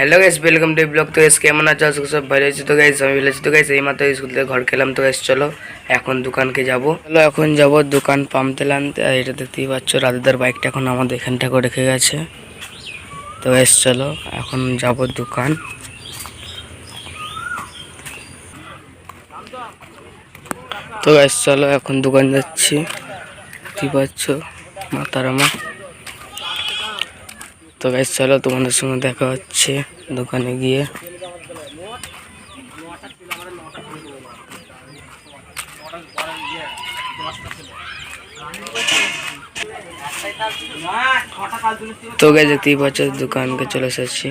Hello guys welcome to vlog তো guys কেমন আছো? আজকে সব ভালো আছি। তো গাইস আমি ভালো আছি। তো গাইস এই মাত্র স্কুল থেকে ঘর খেলাম। তো গাইস চলো, এখন দোকানকে যাব। চলো, এখন যাব দোকান পাম তেল আর এটা দেখতেই পাচ্ছ রাজুদার বাইকটা এখন আমাদের এখানটা করে রেখে গেছে। তো গাইস চলো, এখন যাব দোকান। তো গাইস চলো, এখন দোকান যাচ্ছি। দেখতেই পাচ্ছ মাতারামা তো গাইস চলো তোমাদের সঙ্গে দেখা হচ্ছে দোকানে গিয়ে। তো গাইস দেখতেই পাচ্ছ, দোকানকে চলে এসেছি।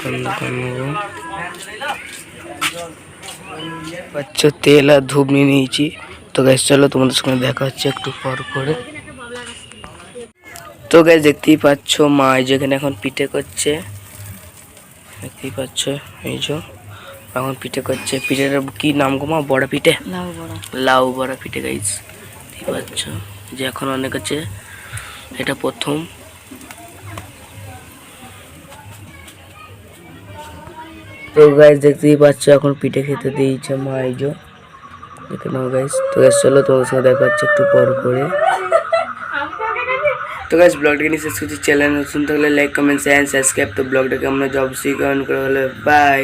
কোন দোকান নেব। তেল আর ধূপ নিয়ে নিয়েছি। তো গাইস চলো তোমাদের সঙ্গে দেখা হচ্ছে একটু পর করে। তো গাইস দেখতেই পাচ্ছ মা এই যেখানে এখন পিঠে করছে। দেখতেই পাচ্ছ এই যে এখন পিঠে করছে। পিঠের কি নাম গো মা? বড় পিঠে? লাউ বড়া। লাউ বড় পিঠে গাইস দেখতেই পাচ্ছ যে এখন অনেক আছে এটা প্রথম। তো গাইস দেখতেই পাচ্ছ এখন পিঠে খেতে দিয়েছে মা এই যে দেখে নাও গাইস তো গাইস চলো তোমার সঙ্গে দেখা হচ্ছে একটু পর করে। তো গাইস ব্লগটাকে নিয়ে শেষ করছি চ্যানেল নতুন থাকলে লাইক কমেন্ট শেয়ার সাবস্ক্রাইব তো ব্লগটাকে আমরা জব সি কমেন্ট করে হলে বাই